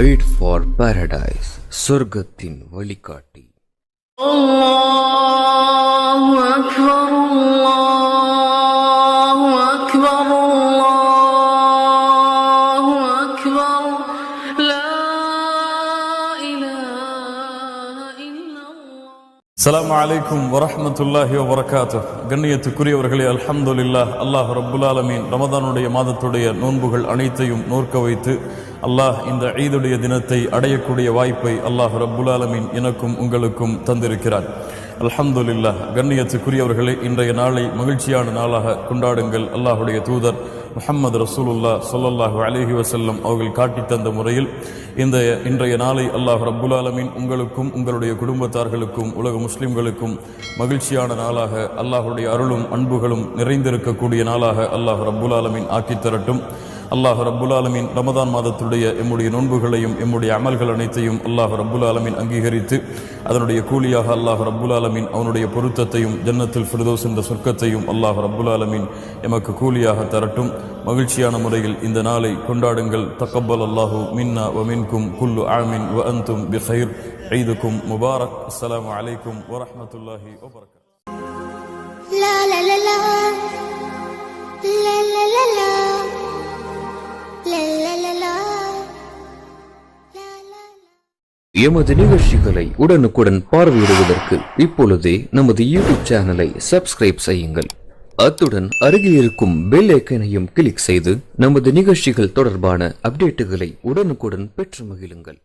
Guide for Paradise சொர்க்கத்தின் வழிகாட்டி அலாம் அலைக்கும் வரமத்துல்லாஹி வரகாத்து கண்ணியத்துக்குரியவர்களே அலமதுல்லா அல்லாஹ் ரபுல்லாலமீன் ரமதானுடைய மாதத்துடைய நோன்புகள் அனைத்தையும் நோர்க்க வைத்து அல்லாஹ் இந்த ஈதுடைய தினத்தை அடையக்கூடிய வாய்ப்பை அல்லாஹ் ரபுல்லாலமின் எனக்கும் உங்களுக்கும் தந்திருக்கிறார். அல்ஹம்துல்லா கண்ணியத்துக்குரியவர்களே இன்றைய நாளை மகிழ்ச்சியான நாளாக கொண்டாடுங்கள். அல்லாஹுடைய தூதர் முஹம்மது ரசூலுல்லா சொல்லல்லாஹு அலஹி வசல்லம் அவர்கள் காட்டித் தந்த முறையில் இந்த இன்றைய நாளை அல்லாஹ் ரப்புல் உங்களுக்கும் உங்களுடைய குடும்பத்தார்களுக்கும் உலக முஸ்லிம்களுக்கும் மகிழ்ச்சியான நாளாக அல்லாஹுடைய அருளும் அன்புகளும் நிறைந்திருக்கக்கூடிய நாளாக அல்லாஹ் ரப்புல் ஆக்கித்தரட்டும் தரட்டும். அல்லாஹ் ரப்புல் ஆலமின் ரமதான் மாதத்துடைய எம்முடைய நோன்புகளையும் எம்முடைய அமல்கள் அனைத்தையும் அல்லாஹ் ரப்புல் ஆலமின் அங்கீகரித்து அதனுடைய கூலியாக அல்லாஹ் ரப்புல் ஆலமின் அவனுடைய பொருத்தத்தையும் ஜன்னத்தில் ஃபிர்தோஸ் என்ற சொர்க்கத்தையும் அல்லாஹ் ரப்புல் ஆலமின் எமக்கு கூலியாக தரட்டும். மகிழ்ச்சியான முறையில் இந்த நாளை கொண்டாடுங்கள். தக்கபல் அல்லாஹு மின்னா வ மின்கும் குல்லு ஆமின் வ அந்தும் பி ஹைர் முபாரக். அஸ்லாம் அலைக்கும் வரமத்துல்லாஹி வபரகாத்துஹு எமது நிகழ்ச்சிகளை உடனுக்குடன் பார்வையிடுவதற்கு இப்பொழுதே நமது யூடியூப் சேனலை சப்ஸ்கிரைப் செய்யுங்கள். அத்துடன் அருகில் இருக்கும் பெல் ஐக்கனையும் கிளிக் செய்து நமது நிகழ்ச்சிகள் தொடர்பான அப்டேட்டுகளை உடனுக்குடன் பெற்று மகிழுங்கள்.